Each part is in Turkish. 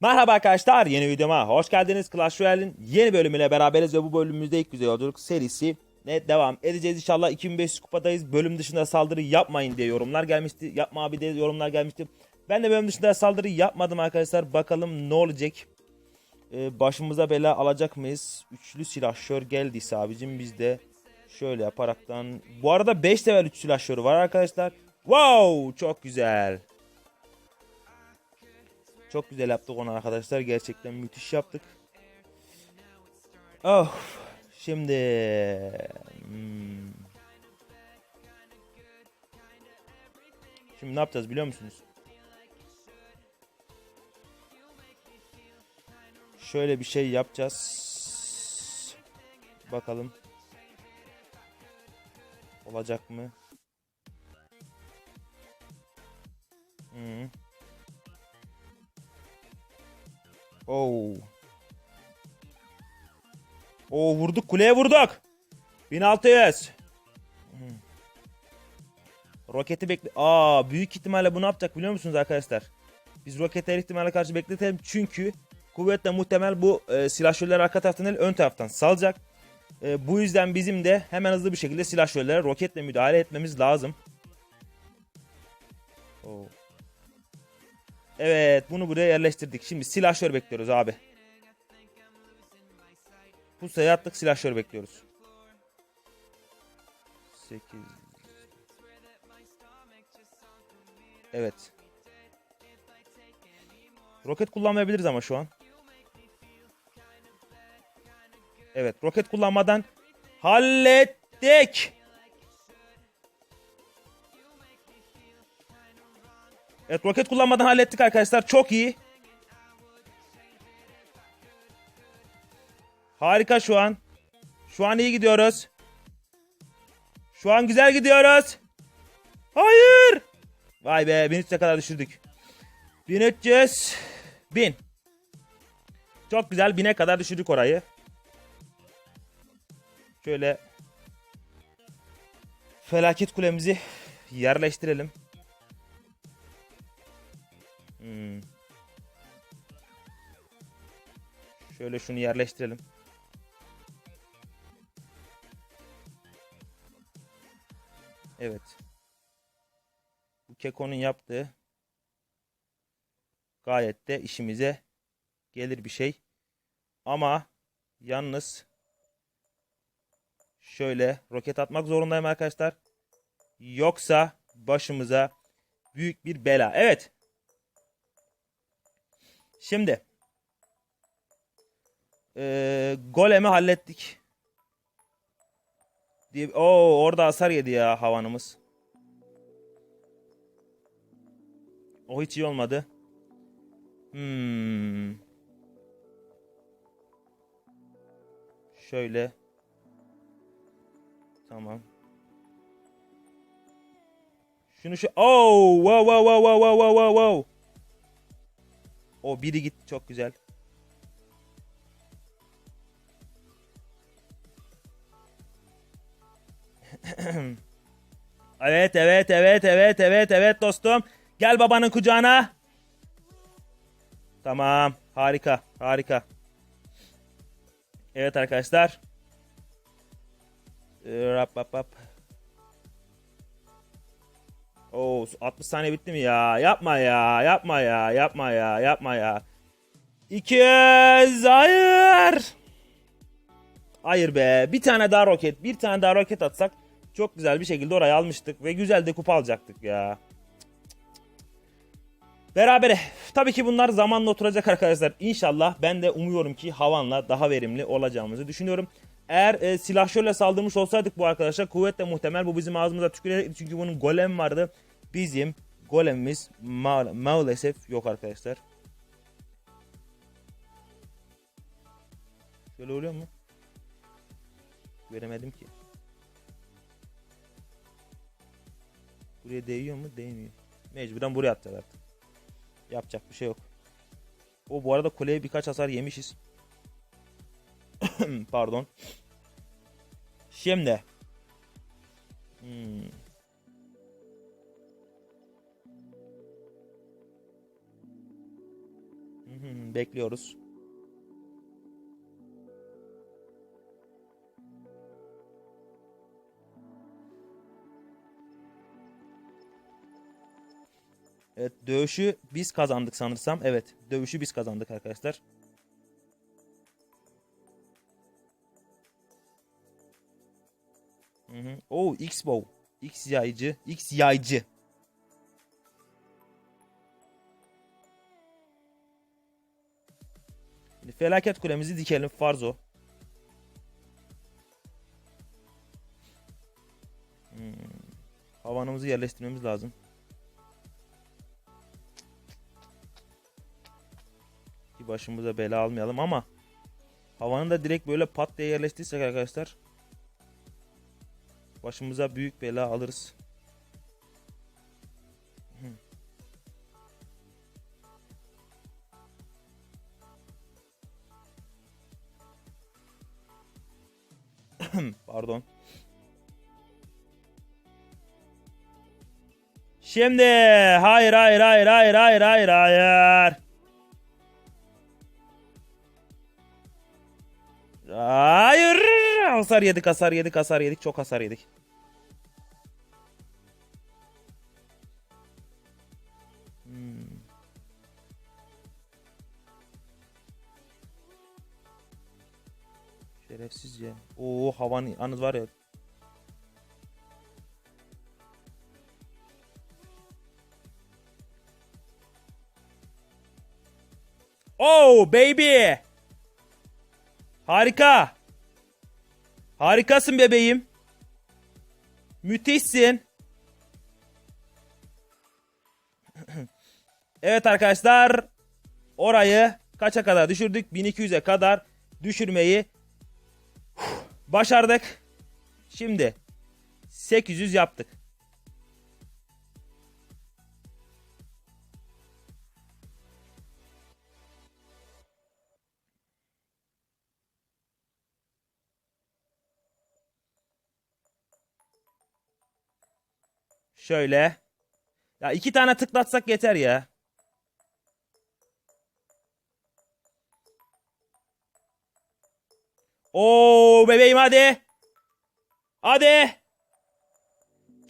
Merhaba arkadaşlar yeni videoma hoş geldiniz. Clash Royale'in yeni bölümüyle beraberiz ve bu bölümümüzde ilk güzel yolculuk serisi ne devam edeceğiz inşallah 2500 kupadayız. Bölüm dışında saldırı yapmayın diye yorumlar gelmişti. Yapma abi diye yorumlar gelmişti. Ben de bölüm dışında saldırı yapmadım arkadaşlar. Bakalım ne olacak. Ee, başımıza bela alacak mıyız? Üçlü silahşör geldiyse abicim biz de şöyle yaparaktan. Bu arada 5 level 3 silahşörü var arkadaşlar. Wow çok güzel. Çok güzel yaptık onu arkadaşlar. Gerçekten müthiş yaptık. Oh. Şimdi hmm. Şimdi ne yapacağız biliyor musunuz? Şöyle bir şey yapacağız. Bakalım. Olacak mı? Hı. Oo. Oo vurduk kuleye vurduk. 1600. Hmm. Roketi bekle. Aa büyük ihtimalle bunu yapacak biliyor musunuz arkadaşlar? Biz roketi her ihtimale karşı bekletelim çünkü kuvvetle muhtemel bu e, silahşörleri arka taraftan değil ön taraftan salacak. E, bu yüzden bizim de hemen hızlı bir şekilde silahşörlere roketle müdahale etmemiz lazım. Oo. Evet bunu buraya yerleştirdik. Şimdi silahşör bekliyoruz abi. Pusaya attık silahşör bekliyoruz. 8 Evet. Roket kullanmayabiliriz ama şu an. Evet roket kullanmadan hallettik. Evet roket kullanmadan hallettik arkadaşlar. Çok iyi. Harika şu an. Şu an iyi gidiyoruz. Şu an güzel gidiyoruz. Hayır. Vay be 1300'e kadar düşürdük. 1300. 1000. Çok güzel 1000'e kadar düşürdük orayı. Şöyle felaket kulemizi yerleştirelim. Hmm. Şöyle şunu yerleştirelim. Evet. Bu Keko'nun yaptığı gayet de işimize gelir bir şey. Ama yalnız şöyle roket atmak zorundayım arkadaşlar. Yoksa başımıza büyük bir bela. Evet. Şimdi ee, golemi hallettik. Diye, Oo, orada hasar yedi ya havanımız. O hiç iyi olmadı. Hmm. Şöyle. Tamam. Şunu şu... Oh! Wow wow wow wow wow wow wow. O biri gitti çok güzel. evet evet evet evet evet evet dostum. Gel babanın kucağına. Tamam harika harika. Evet arkadaşlar. Rap rap rap. Oo 60 saniye bitti mi ya? Yapma ya. Yapma ya. Yapma ya. Yapma ya. 200 hayır. Hayır be. Bir tane daha roket. Bir tane daha roket atsak çok güzel bir şekilde orayı almıştık ve güzel de kupa alacaktık ya. Berabere. Tabii ki bunlar zamanla oturacak arkadaşlar. İnşallah ben de umuyorum ki havanla daha verimli olacağımızı düşünüyorum. Eğer e, silahşörle saldırmış olsaydık bu arkadaşlar kuvvetle muhtemel bu bizim ağzımıza tükürecekti. Çünkü bunun golem vardı. Bizim golemimiz ma maalesef yok arkadaşlar. Şöyle oluyor mu? Göremedim ki. Buraya değiyor mu? Değmiyor. Mecburen buraya atacağız artık. Yapacak bir şey yok. O bu arada kuleye birkaç hasar yemişiz. Pardon. Şimdi. Hmm. Bekliyoruz. Evet dövüşü biz kazandık sanırsam. Evet dövüşü biz kazandık arkadaşlar. Hı hı. Oo X-Bow. X yaycı. X yaycı. Felaket kulemizi dikelim Farzo. Hmm. Havanımızı yerleştirmemiz lazım. Ki başımıza bela almayalım ama havanı da direkt böyle pat diye yerleştirirsek arkadaşlar başımıza büyük bela alırız. Pardon. Şimdi hayır hayır hayır hayır hayır hayır hayır. Hayır. Hasar yedik hasar yedik hasar yedik çok hasar yedik. Havan anız var ya. Oh baby. Harika. Harikasın bebeğim. Müthişsin. evet arkadaşlar. Orayı kaça kadar düşürdük? 1200'e kadar düşürmeyi başardık. Şimdi 800 yaptık. Şöyle. Ya iki tane tıklatsak yeter ya. Oo bebeğim hadi. Hadi.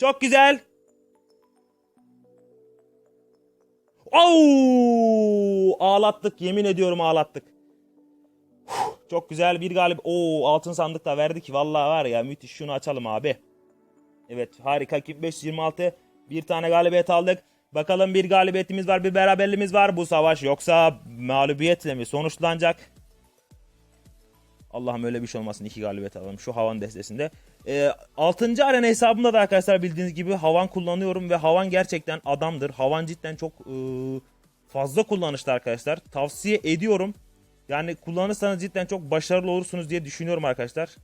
Çok güzel. Oo ağlattık yemin ediyorum ağlattık. Çok güzel bir galip. Oo altın sandık da verdik. Vallahi var ya müthiş şunu açalım abi. Evet harika 526 bir tane galibiyet aldık. Bakalım bir galibiyetimiz var bir beraberliğimiz var bu savaş yoksa mağlubiyetle mi sonuçlanacak? Allah'ım öyle bir şey olmasın iki galibiyet alalım şu havan destesinde. Ee, 6. arena hesabımda da arkadaşlar bildiğiniz gibi havan kullanıyorum ve havan gerçekten adamdır. Havan cidden çok e, fazla kullanışlı arkadaşlar. Tavsiye ediyorum. Yani kullanırsanız cidden çok başarılı olursunuz diye düşünüyorum arkadaşlar.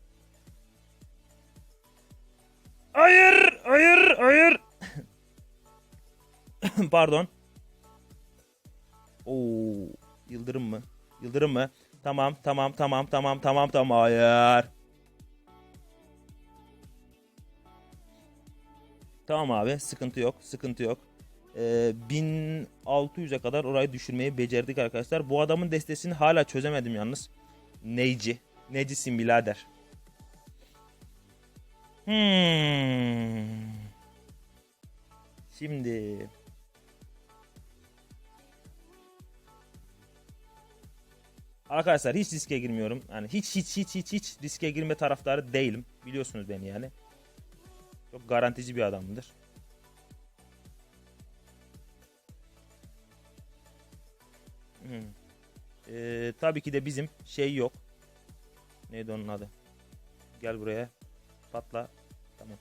Hayır, hayır, hayır. Pardon. Oo, yıldırım mı? Yıldırım mı? Tamam, tamam, tamam, tamam, tamam, tamam. Hayır. Tamam abi, sıkıntı yok, sıkıntı yok. Ee, 1600'e kadar orayı düşürmeyi becerdik arkadaşlar. Bu adamın destesini hala çözemedim yalnız. Neyci? Necisin birader? Hmm. Şimdi Arkadaşlar hiç riske girmiyorum. Yani hiç hiç hiç hiç hiç riske girme taraftarı değilim. Biliyorsunuz beni yani. Çok garantici bir adamımdır. Hmm. Ee, tabii ki de bizim şey yok. Neydi onun adı? Gel buraya. Patla. Tamam.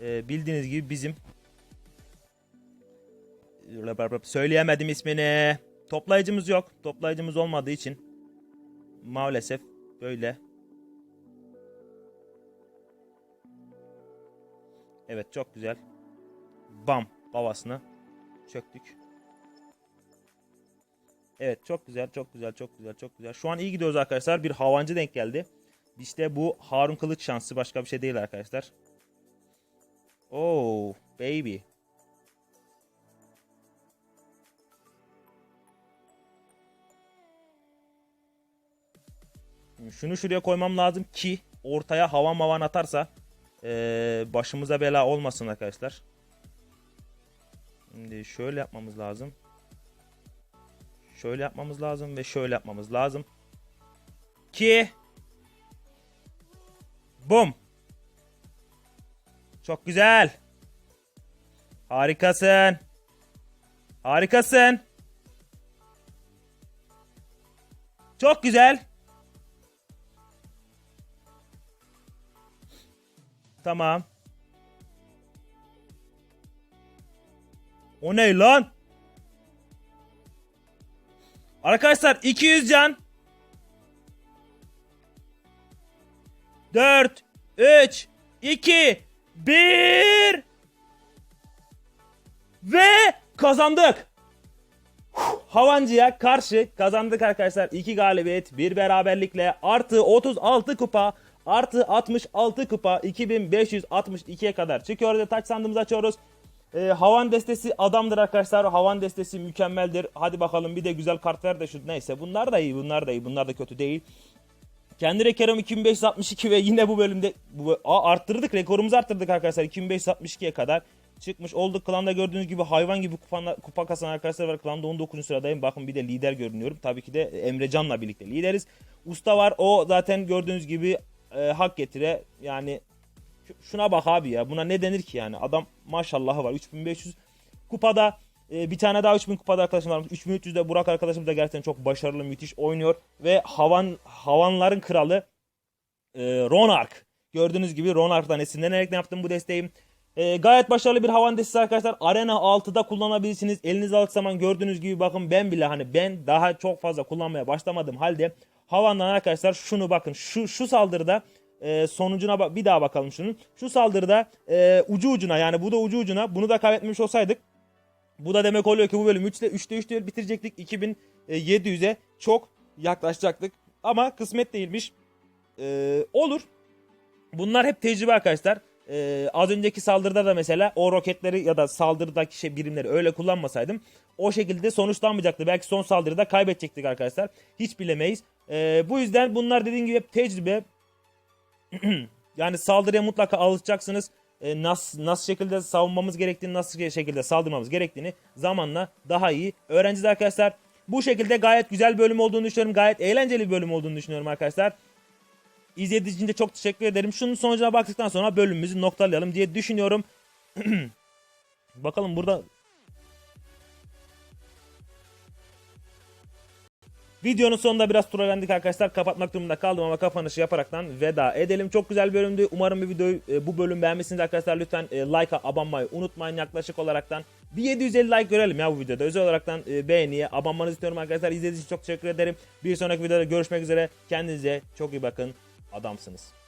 Ee, bildiğiniz gibi bizim söyleyemedim ismini. Toplayıcımız yok. Toplayıcımız olmadığı için maalesef böyle. Evet çok güzel. Bam babasını çöktük. Evet çok güzel çok güzel çok güzel çok güzel. Şu an iyi gidiyoruz arkadaşlar. Bir havancı denk geldi. İşte bu Harun Kılıç şansı başka bir şey değil arkadaşlar. Oh baby. Şunu şuraya koymam lazım ki ortaya hava mavan atarsa ee, başımıza bela olmasın arkadaşlar. Şimdi şöyle yapmamız lazım. Şöyle yapmamız lazım ve şöyle yapmamız lazım. Ki Bum. Çok güzel. Harikasın. Harikasın. Çok güzel. Tamam. O ne lan? Arkadaşlar 200 can. 4 3 2 1 Ve kazandık. Havancı'ya karşı kazandık arkadaşlar. 2 galibiyet, 1 beraberlikle artı 36 kupa artı 66 kupa 2562'ye kadar çıkıyor ve taç sandığımızı açıyoruz. Ee, havan destesi adamdır arkadaşlar. Havan destesi mükemmeldir. Hadi bakalım bir de güzel kart ver de şu neyse. Bunlar da iyi, bunlar da iyi. Bunlar da kötü değil. Kendi rekorum 2562 ve yine bu bölümde bu, Aa, arttırdık. Rekorumuzu arttırdık arkadaşlar. 2562'ye kadar çıkmış olduk. Klanda gördüğünüz gibi hayvan gibi kupa, kupa kasan arkadaşlar var. Klanda 19. sıradayım. Bakın bir de lider görünüyorum. Tabii ki de Emrecan'la birlikte lideriz. Usta var. O zaten gördüğünüz gibi e, hak getire. Yani şu- şuna bak abi ya. Buna ne denir ki yani? Adam maşallahı var. 3500 kupada e, bir tane daha 3000 kupada arkadaşım var. 3300'de Burak arkadaşım da gerçekten çok başarılı, müthiş oynuyor ve havan havanların kralı e, Ronark. Gördüğünüz gibi Ronark'tan esinlenerek ne yaptım bu desteğim. E, gayet başarılı bir havan destesi arkadaşlar. Arena 6'da kullanabilirsiniz. Elinize aldığı zaman gördüğünüz gibi bakın ben bile hani ben daha çok fazla kullanmaya başlamadım halde havandan arkadaşlar şunu bakın şu şu saldırıda e, sonucuna bak bir daha bakalım şunun. Şu saldırıda e, ucu ucuna yani bu da ucu ucuna bunu da kaybetmiş olsaydık bu da demek oluyor ki bu bölüm 3'te 3'te 3 diyor bitirecektik. 2700'e çok yaklaşacaktık. Ama kısmet değilmiş. Ee, olur. Bunlar hep tecrübe arkadaşlar. Ee, az önceki saldırıda da mesela o roketleri ya da saldırıdaki şey birimleri öyle kullanmasaydım o şekilde sonuçlanmayacaktı. Belki son saldırıda kaybedecektik arkadaşlar. Hiç bilemeyiz. Ee, bu yüzden bunlar dediğim gibi hep tecrübe. yani saldırıya mutlaka alışacaksınız. Ee, nasıl nasıl şekilde savunmamız gerektiğini, nasıl şekilde saldırmamız gerektiğini zamanla daha iyi öğreneceğiz arkadaşlar. Bu şekilde gayet güzel bölüm olduğunu düşünüyorum. Gayet eğlenceli bir bölüm olduğunu düşünüyorum arkadaşlar. İzlediğiniz için de çok teşekkür ederim. Şunun sonucuna baktıktan sonra bölümümüzü noktalayalım diye düşünüyorum. Bakalım burada Videonun sonunda biraz trollendik arkadaşlar. Kapatmak durumunda kaldım ama kapanışı yaparaktan veda edelim. Çok güzel bir bölümdü. Umarım bir videoyu e, bu bölüm beğenmişsiniz arkadaşlar. Lütfen e, like'a abanmayı unutmayın. Yaklaşık olaraktan bir 750 like görelim ya bu videoda. Özel olaraktan e, beğeniye abanmanızı istiyorum arkadaşlar. İzlediğiniz için çok teşekkür ederim. Bir sonraki videoda görüşmek üzere. Kendinize çok iyi bakın. Adamsınız.